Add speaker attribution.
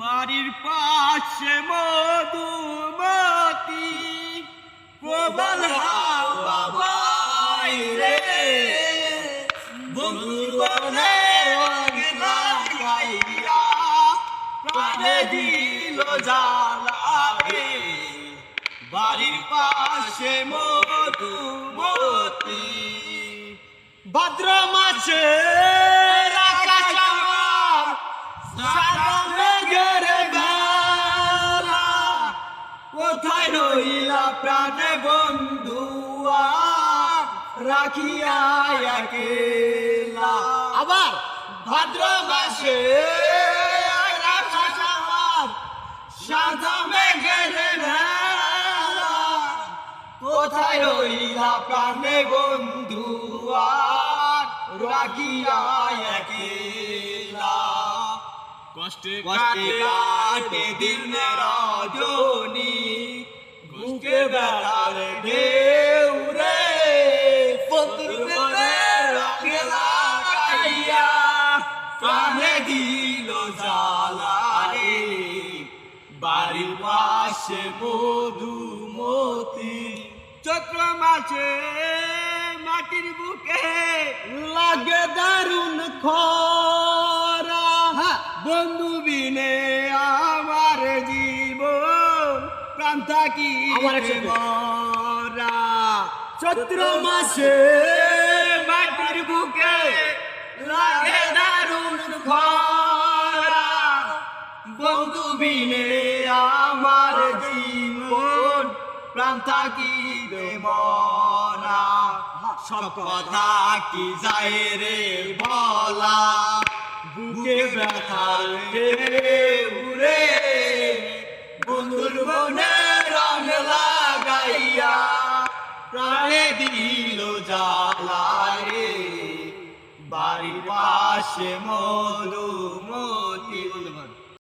Speaker 1: বাড়ির পাশে মধুমতি প্রবল হাওয়া বাইরে বন্ধুর বনে রঙে লাগাইয়া প্রাণে দিল জ্বালারে বাড়ির পাশে মধুমতি ভাদ্র মাসে আকাশ কোথায় রইলা প্রাণে বন্ধুয়া? রাখিয়া আবার ভাদ্র মাসে সাদা মেঘের কোথায় রইলা প্রাণে বন্ধু আর রাখিয়া কষ্টে কষ্টে কাটে দিন রজনী প্রাণে দিল জ্বালা রে বাড়ির পাশে মধুমতি। চৈত্র মাসে মাটির বুকে লাগে দারুণ খরা। বন্ধু বিনে আমার জীবন প্রাণ থাকি মরা চৈত্র মাসে মাটির বুকে বন্ধু বিনে আমার জীবন প্রাণ থাকি মনা সব কথা কি যায় রে বলা? বুকে ব্যথার উড়ে বন্ধুর মনে রং লাগাইয়া প্রাণে দিল জ্বালা রে বাড়ির পাশে মধুমতি